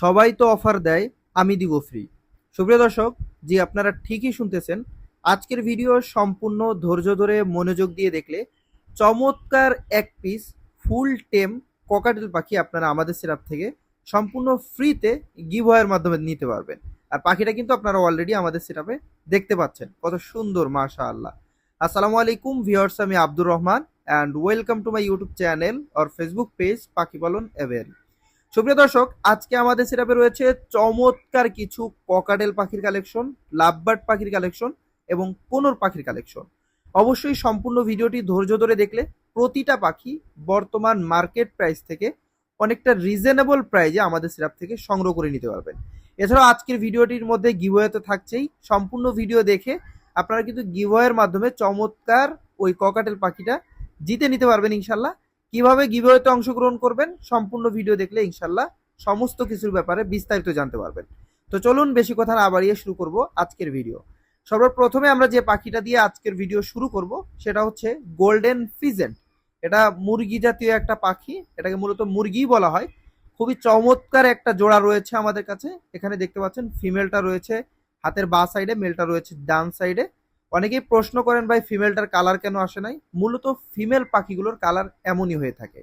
সবাই তো অফার দেয়, আমি দিব ফ্রি সুপ্রিয় দর্শক, জি, আপনারা ঠিকই শুনতেছেন। আজকের ভিডিও সম্পূর্ণ ধৈর্য ধরে মনোযোগ দিয়ে দেখলে চমৎকার এক পিস ফুল টেম ককাটেল পাখি আপনারা আমাদের সিরাপ থেকে সম্পূর্ণ ফ্রিতে গিভওয়ের মাধ্যমে নিতে পারবেন। আর পাখিটা কিন্তু আপনারা অলরেডি আমাদের সিরাপে দেখতে পাচ্ছেন। কত সুন্দর মাশা আল্লাহ আসসালামু আলাইকুম ভিউয়ার্স আমি Abdur Rahman and welcome to my YouTube channel or Facebook page পাখি পালন এভেরি সুপ্রিয় দর্শক, আজকে আমাদের সিরাপে রয়েছে চমৎকার কিছু ককাডেল পাখির কালেকশন লাভবার্ড পাখির কালেকশন এবং কোনোর পাখির কালেকশন অবশ্যই সম্পূর্ণ ভিডিওটি ধৈর্য ধরে দেখলে প্রতিটা পাখি বর্তমান মার্কেট প্রাইস থেকে অনেকটা রিজনেবল প্রাইজে আমাদের সিরাপ থেকে সংগ্রহ করে নিতে পারবেন। এছাড়াও আজকের ভিডিওটির মধ্যে গিভওয়ে তো থাকছেই। সম্পূর্ণ ভিডিও দেখে আপনারা কিন্তু গিভওয়ের মাধ্যমে চমৎকার ওই ককাটেল পাখিটা জিতে নিতে পারবেন ইনশাল্লাহ কীভাবে গিভওয়েতে অংশগ্রহণ করবেন সম্পূর্ণ ভিডিও দেখলে ইনশাল্লাহ সমস্ত কিছুর ব্যাপারে বিস্তারিত জানতে পারবেন। তো চলুন বেশি কথা না বাড়িয়ে শুরু করব আজকের ভিডিও। সর্বপ্রথমে আমরা যে পাখিটা দিয়ে আজকের ভিডিও শুরু করব সেটা হচ্ছে গোল্ডেন ফিজেন্ট এটা মুরগি জাতীয় একটা পাখি, এটাকে মূলত মুরগি বলা হয়। খুবই চমৎকার একটা জোড়া রয়েছে আমাদের কাছে। এখানে দেখতে পাচ্ছেন ফিমেলটা রয়েছে, হাতের বা সাইডে মেলটা রয়েছে ডান সাইডে অনেকেই প্রশ্ন করেন, ভাই ফিমেলটার কালার কেন আসে নাই? মূলত ফিমেল পাখিগুলোর কালার এমনই হয়ে থাকে।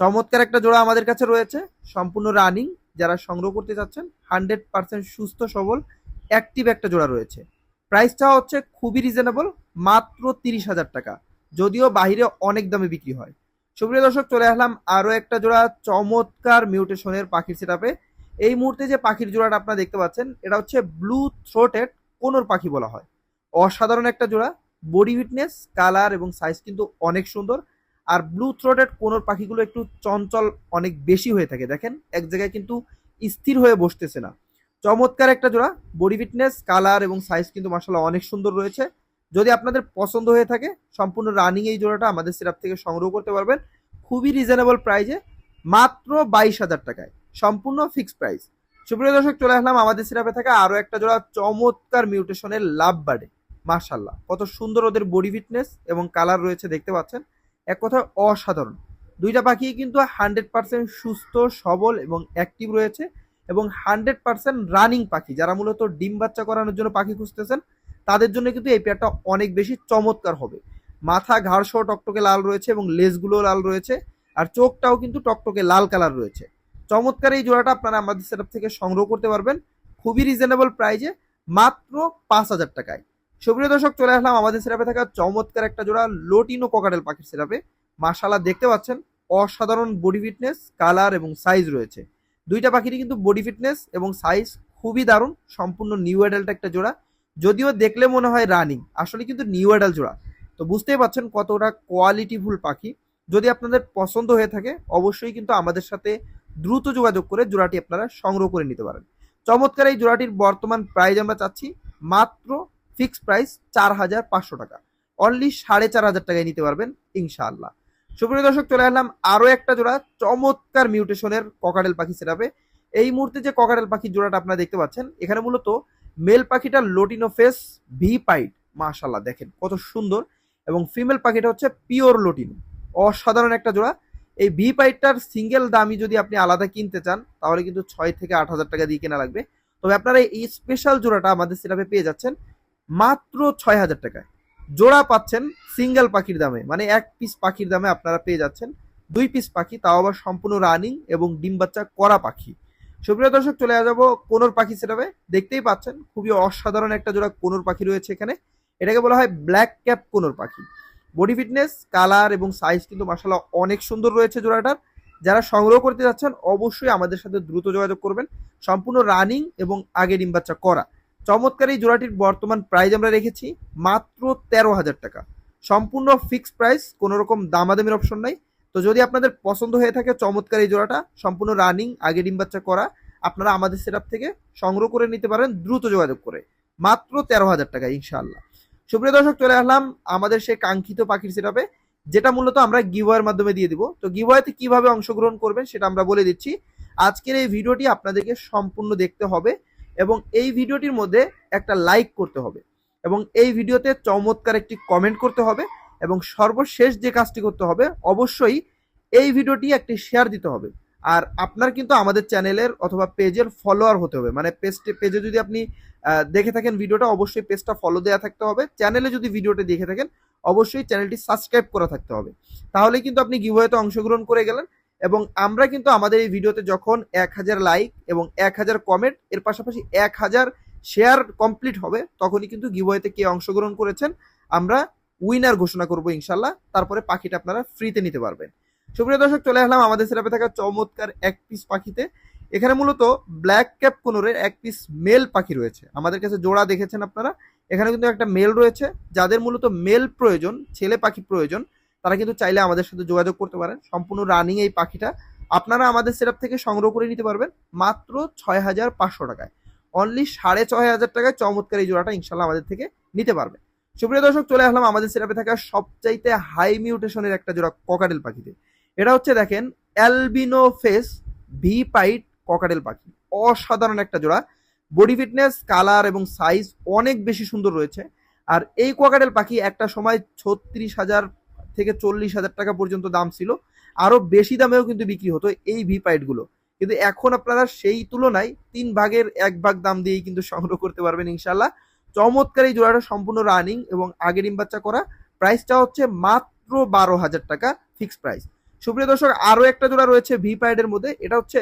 চমৎকার একটা জোড়া আমাদের কাছে রয়েছে, সম্পূর্ণ রানিং যারা সংগ্রহ করতে চাচ্ছেন হান্ড্রেড পার্সেন্ট সুস্থ, সবল অ্যাক্টিভ একটা জোড়া রয়েছে। প্রাইসটা হচ্ছে খুবই রিজনেবল মাত্র তিরিশ হাজার টাকা। যদিও বাহিরে অনেক দামে বিক্রি হয়। সুপ্রিয় দর্শক, চলে আসলাম আরও একটা জোড়া চমৎকার মিউটেশনের পাখির সেটাপে এই মুহূর্তে যে পাখির জোড়াটা আপনারা দেখতে পাচ্ছেন, এটা হচ্ছে ব্লু থ্রোটেড কোনোর পাখি বলা হয়। অসাধারণ একটা জোড়া। বডি ফিটনেস কালার এবং সাইজ কিন্তু অনেক সুন্দর। আর ব্লু থ্রোটেড কোনোর পাখিগুলো একটু চঞ্চল অনেক বেশি হয়ে থাকে। দেখেন, এক জায়গায় কিন্তু স্থির হয়ে বসতেছে না। চমৎকার একটা জোড়া। বডি ফিটনেস কালার এবং সাইজ কিন্তু মাসাল্লাহ অনেক সুন্দর রয়েছে। যদি আপনাদের পছন্দ হয়ে থাকে, সম্পূর্ণ রানিং এই জোড়াটা আমাদের সিরাপ থেকে সংগ্রহ করতে পারবেন। খুবই রিজনেবল প্রাইজে মাত্র বাইশ হাজার টাকায়। সম্পূর্ণ ফিক্সড প্রাইস সুপ্রিয় দর্শক, চলে আসলাম আমাদের সিরাপে থাকা আরও একটা জোড়া। চমৎকার মিউটেশনের লাভ বার্ডে মার্শাল্লাহ কত সুন্দর ওদের বডি ফিটনেস এবং কালার রয়েছে দেখতে পাচ্ছেন। এক কথা অসাধারণ। দুইটা পাখি কিন্তু হান্ড্রেড পার্সেন্ট সুস্থ, সবল এবং অ্যাক্টিভ রয়েছে এবং হান্ড্রেড পার্সেন্ট রানিং পাখি। যারা মূলত ডিম বাচ্চা করানোর জন্য পাখি খুঁজতেছেন, তাদের জন্য কিন্তু এই পেয়ারটা অনেক বেশি চমৎকার হবে। মাথা ঘাড় সহ টকটকে লাল রয়েছে এবং লেজগুলো লাল রয়েছে আর চোখটাও কিন্তু টকটকে লাল কালার রয়েছে। চমৎকার এই জোড়াটা আপনারা আমাদের সেটআপ থেকে সংগ্রহ করতে পারবেন। খুবই রিজনেবল প্রাইজে মাত্র পাঁচ হাজার টাকায়। সুপ্রিয় দর্শক, চলে আসলাম আমাদের সিরাপে থাকা চমৎকার একটা জোড়া লোটিনো কোকাডেল পাখির সিরাপে মাশালা দেখতে পাচ্ছেন, অসাধারণ বডি ফিটনেস কালার এবং সাইজ রয়েছে। দুইটা পাখিরই কিন্তু বডি ফিটনেস এবং সাইজ খুবই দারুণ, সম্পূর্ণ নিউ অ্যাডাল্ট একটা জোড়া। যদিও দেখলে মনে হয় রানিং আসলে কিন্তু নিউ অ্যাডাল্ট জোড়া। তো বুঝতেই পারছেন কতটা কোয়ালিটিফুল পাখি। যদি আপনাদের পছন্দ হয়ে থাকে, অবশ্যই কিন্তু আমাদের সাথে দ্রুত যোগাযোগ করে জোড়াটি আপনারা সংগ্রহ করে নিতে পারেন। চমৎকার এই জোড়াটির বর্তমান প্রাইস আমরা চাচ্ছি মাত্র ফিক্সড প্রাইস চার হাজার পাঁচশো টাকা। অনলি সাড়ে চার হাজার টাকায় নিতে পারবেন, ইনশাআল্লাহ। সুপ্রিয় দর্শক, চলে আসলাম আরও একটা জোড়া চমৎকার মিউটেশনের ককাডেল পাখি সেটাবে এই মুহূর্তে যে ককাডেল পাখির জোড়াটা আপনারা দেখতে পাচ্ছেন, এখানে মূলত মেল পাখিটা লোটিনো ফেস ভি পাইট মাশাল্লাহ দেখেন কত সুন্দর। এবং ফিমেল পাখিটা হচ্ছে পিওর লোটিনো অসাধারণ একটা জোড়া। এই ভি পাইটটার সিঙ্গেল দামই যদি আপনি আলাদা কিনতে চান, তাহলে কিন্তু ছয় থেকে আট হাজার টাকা দিয়ে কেনা লাগবে। তবে আপনারা এই স্পেশাল জোড়াটা আমাদের সিরাপে পেয়ে যাচ্ছেন। মাত্র ছয় হাজার টাকায়। জোড়া পাচ্ছেন সিঙ্গেল পাখির দামে মানে এক পিস পাখির দামে আপনারা পেয়ে যাচ্ছেন। দুই পিস পাখি, তাও আবার সম্পূর্ণ রানিং এবং ডিম বাচ্চা করা পাখি। সুপ্রিয় দর্শক, চলে যাব কোনোর পাখি সেটাবে দেখতেই পাচ্ছেন, খুবই অসাধারণ একটা জোড়া কোনোর পাখি রয়েছে এখানে। এটাকে বলা হয় ব্ল্যাক ক্যাপ কোনোর পাখি। বডি ফিটনেস কালার এবং সাইজ কিন্তু মাসাল্লাহ অনেক সুন্দর রয়েছে জোড়াটার। যারা সংগ্রহ করতে যাচ্ছেন, অবশ্যই আমাদের সাথে দ্রুত যোগাযোগ করবেন। সম্পূর্ণ রানিং এবং আগে ডিম বাচ্চা করা। চমৎকার এই জোড়াটির বর্তমান প্রাইস আমরা রেখেছি মাত্র তেরো হাজার টাকা। সম্পূর্ণ ফিক্সড প্রাইস কোনো রকম দামাদামির অপশন নাই। তো যদি আপনাদের পছন্দ হয়ে থাকে চমৎকার এই জোড়াটা, সম্পূর্ণ রানিং আগে ডিম বাচ্চা করা, আপনারা আমাদের সেট থেকে সংগ্রহ করে নিতে পারেন দ্রুত যোগাযোগ করে। মাত্র তেরো হাজার টাকা, ইনশাআল্লাহ। সুপ্রিয় দর্শক, চলে আসলাম আমাদের সেই কাঙ্ক্ষিত পাখির সেট যেটা মূলত আমরা গিভওয়ের মাধ্যমে দিয়ে দিব। তো গিভওয়েতে কীভাবে অংশগ্রহণ করবেন সেটা আমরা বলে দিচ্ছি। আজকের এই ভিডিওটি আপনাদেরকে সম্পূর্ণ দেখতে হবে। এবং এই ভিডিওটির মধ্যে একটা লাইক করতে হবে। এবং এই ভিডিওতে চমৎকার একটি কমেন্ট করতে হবে এবং সর্বশেষ যে কাজটি করতে হবে, অবশ্যই এই ভিডিওটি একটি শেয়ার দিতে হবে। আর আপনার কিন্তু আমাদের চ্যানেলের অথবা পেজের ফলোয়ার হতে হবে। মানে পেজে পেজে যদি আপনি দেখে থাকেন ভিডিওটা, অবশ্যই পেজটা ফলো দেওয়া থাকতে হবে। চ্যানেলে যদি ভিডিওটা দেখে থাকেন, অবশ্যই চ্যানেলটি সাবস্ক্রাইব করা থাকতে হবে। তাহলে কিন্তু আপনি গিভওয়েতে অংশগ্রহণ করে গেলেন। এবং আমরা কিন্তু আমাদের এই ভিডিওতে যখন এক হাজার লাইক এবং এক হাজার কমেন্ট এর পাশাপাশি এক হাজার শেয়ার কমপ্লিট হবে, তখনই কিন্তু গিভওয়েতে কে অংশগ্রহণ করেছেন, আমরা উইনার ঘোষণা করব ইনশাল্লাহ। তারপরে পাখিটা আপনারা ফ্রিতে নিতে পারবেন। সুপ্রিয় দর্শক, চলে আসলাম আমাদের সেরাপে থাকা চমৎকার এক পিস পাখিতে। এখানে মূলত ব্ল্যাক ক্যাপ কোনোরের এক পিস মেল পাখি রয়েছে। আমাদের কাছে জোড়া দেখেছেন আপনারা। এখানে কিন্তু একটা মেল রয়েছে, যাদের মূলত মেল প্রয়োজন, ছেলে পাখি প্রয়োজন। তারা কিন্তু চাইলে আমাদের সাথে যোগাযোগ করতে পারেন। সম্পূর্ণ রানিং এই পাখিটা আপনারা আমাদের সেরাপ থেকে সংগ্রহ করে নিতে পারবেন মাত্র ছয় হাজার পাঁচশো টাকায়। অনলি সাড়ে ছয় হাজার টাকায় চমৎকার এই জোড়াটা ইনশাল্লাহ আমাদের থেকে নিতে পারবে। সুপ্রিয় দর্শক, চলে আসলাম আমাদের সেরাপে থাকা সবচাইতে হাই মিউটেশনের একটা জোড়া ককাটেল পাখিতে। এটা হচ্ছে দেখেন albino face V pied cockatiel পাখি। অসাধারণ একটা জোড়া। বডি ফিটনেস কালার এবং সাইজ অনেক বেশি সুন্দর রয়েছে। আর এই কোয়াকাটেল পাখি একটা সময় ছত্রিশ হাজার থেকে চল্লিশ হাজার টাকা পর্যন্ত দাম ছিল। আরও বেশি দামেও কিন্তু বিক্রি হতো এই ভি গুলো। কিন্তু এখন আপনারা সেই তুলনায় তিন ভাগের এক ভাগ দাম দিয়েই কিন্তু সংগ্রহ করতে পারবেন ইনশাল্লাহ চমৎকার এই জোড়াটা সম্পূর্ণ রানিং এবং আগে ডিম বাচ্চা করা। প্রাইসটা হচ্ছে মাত্র বারো হাজার টাকা ফিক্সড প্রাইস সুপ্রিয় দর্শক, আরও একটা জোড়া রয়েছে ভি পাইডের মধ্যে। এটা হচ্ছে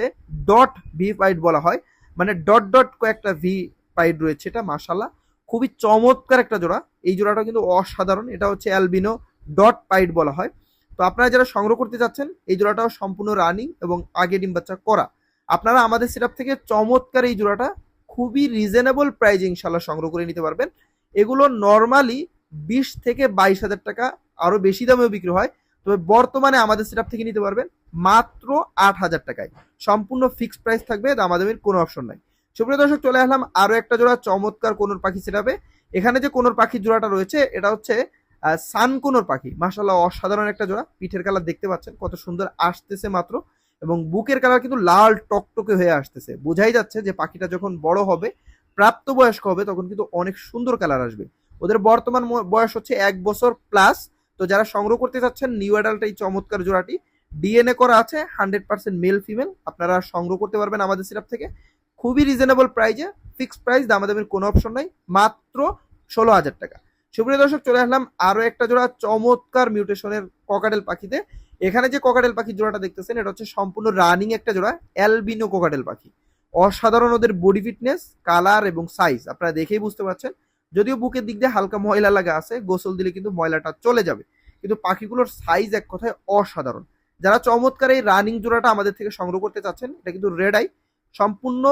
ডট ভি পাইড বলা হয়। মানে ডট ডট কয়েকটা ভি পাইড রয়েছে এটা মাসাল্লাহ খুবই চমৎকার একটা জোড়া। এই জোড়াটা কিন্তু অসাধারণ। এটা হচ্ছে অ্যালবিনো ডট পাইড বলা হয়। তো আপনারা যারা সংগ্রহ করতে চাচ্ছেন এই জোড়াটাও সম্পূর্ণ রানিং এবং আগে ডিম বাচ্চা করা। আপনারা আমাদের সিরাপ থেকে চমৎকার এই জোড়াটা খুবই রিজনেবল প্রাইজে ইনশাল্লাহ সংগ্রহ করে নিতে পারবেন। এগুলো নর্মালি বিশ থেকে বাইশ হাজার টাকা আরও বেশি দামেও বিক্রি হয়। তবে বর্তমানে আমাদের সেটআপ থেকে নিতে পারবেন মাত্র আট হাজার টাকায়। সম্পূর্ণ ফিক্সড প্রাইস থাকবে দামাদামির কোনো অপশন নাই। সুপ্রিয় দর্শক, চলে আসলাম আরও একটা জোড়া চমৎকার কোনোর পাখি সেটাবে এখানে যে কোনোর পাখির জোড়াটা রয়েছে, এটা হচ্ছে সান কোনোর পাখি। মাসাল্লাহ অসাধারণ একটা জোড়া। পিঠের কালার দেখতে পাচ্ছেন, কত সুন্দর আসতেছে মাত্র। এবং বুকের কালার কিন্তু লাল টকটকে হয়ে আসতেছে। বোঝাই যাচ্ছে যে পাখিটা যখন বড় হবে, প্রাপ্তবয়স্ক হবে, তখন কিন্তু অনেক সুন্দর কালার আসবে। ওদের বর্তমান বয়স হচ্ছে এক বছর প্লাস তো যারা সংগ্রহ করতে চাচ্ছেন, নিউ অ্যাডাল্ট এই চমৎকার জোড়াটি ডিএনএ করা আছে হান্ড্রেড পার্সেন্ট মেল ফিমেল আপনারা সংগ্রহ করতে পারবেন আমাদের সিরাপ থেকে। খুবই রিজনেবল প্রাইজে ফিক্সড প্রাইস দামাদামের কোনো অপশন নাই। মাত্র ষোলো হাজার টাকা। সুপ্রিয় দর্শক, চলে আসলাম আরও একটা জোড়া চমৎকার মিউটেশনের ককাটেল পাখিতে। এখানে যে ককাটেল পাখির জোড়াটা দেখতেছেন, এটা হচ্ছে সম্পূর্ণ রানিং একটা জোড়া, অ্যালবিনো কোকাটেল পাখি। অসাধারণ ওদের বডি ফিটনেস কালার এবং সাইজ আপনারা দেখেই বুঝতে পারছেন। যদিও বুকের দিক দিয়ে হালকা ময়লা লাগা আছে, গোসল দিলে কিন্তু ময়লাটা চলে যাবে। কিন্তু পাখিগুলোর সাইজ এক কথায় অসাধারণ। যারা চমৎকার এই রানিং জোড়াটা আমাদের থেকে সংগ্রহ করতে চাচ্ছেন, এটা কিন্তু রেড আই সম্পূর্ণ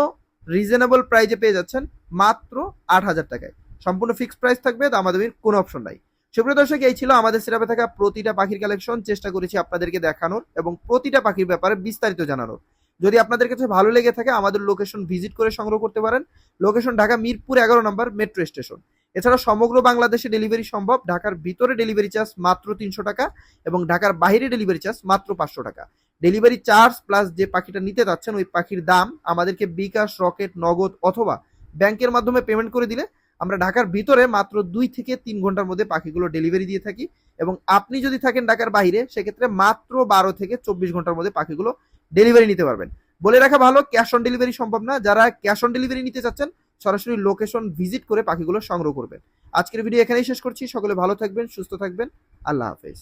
রিজনেবল প্রাইজে পেয়ে যাচ্ছেন মাত্র আট হাজার টাকায়। সম্পূর্ণ ফিক্সড প্রাইস থাকবে, তো দামাদামির কোনো অপশন নাই। সুপ্রিয় দর্শক, এই ছিল আমাদের সিরাপে থাকা প্রতিটা পাখির কালেকশন চেষ্টা করেছি আপনাদেরকে দেখানোর এবং প্রতিটা পাখির ব্যাপারে বিস্তারিত জানানোর। যদি আপনাদের কাছে ভালো লেগে থাকে, আমাদের লোকেশন ভিজিট করে সংগ্রহ করতে পারেন। লোকেশন ঢাকা মিরপুর এগারো নম্বর মেট্রো স্টেশন এছাড়া সমগ্র বাংলাদেশে ডেলিভারি সম্ভব। ঢাকার ভিতরে ডেলিভারি চার্জ মাত্র তিনশো টাকা এবং ঢাকার বাইরে ডেলিভারি চার্জ মাত্র পাঁচশো টাকা। ডেলিভারি চার্জ প্লাস যে পাখিটা নিতে যাচ্ছেন, ওই পাখির দাম আমাদেরকে বিকাশ, রকেট, নগদ অথবা ব্যাংকের মাধ্যমে পেমেন্ট করে দিলে আমরা ঢাকার ভিতরে মাত্র দুই থেকে তিন ঘণ্টার মধ্যে পাখিগুলো ডেলিভারি দিয়ে থাকি এবং আপনি যদি থাকেন ঢাকার বাইরে, সেক্ষেত্রে মাত্র বারো থেকে চব্বিশ ঘণ্টার মধ্যে পাখিগুলো ডেলিভারি নিতে পারবেন। বলে রাখা ভালো, ক্যাশ অন ডেলিভারি সম্ভব না। যারা ক্যাশ অন ডেলিভারি নিতে চাচ্ছেন, সরাসরি লোকেশন ভিজিট করে পাখিগুলো সংগ্রহ করবেন। আজকের ভিডিও এখানেই শেষ করছি। সকলে ভালো থাকবেন, সুস্থ থাকবেন। আল্লাহ হাফেজ।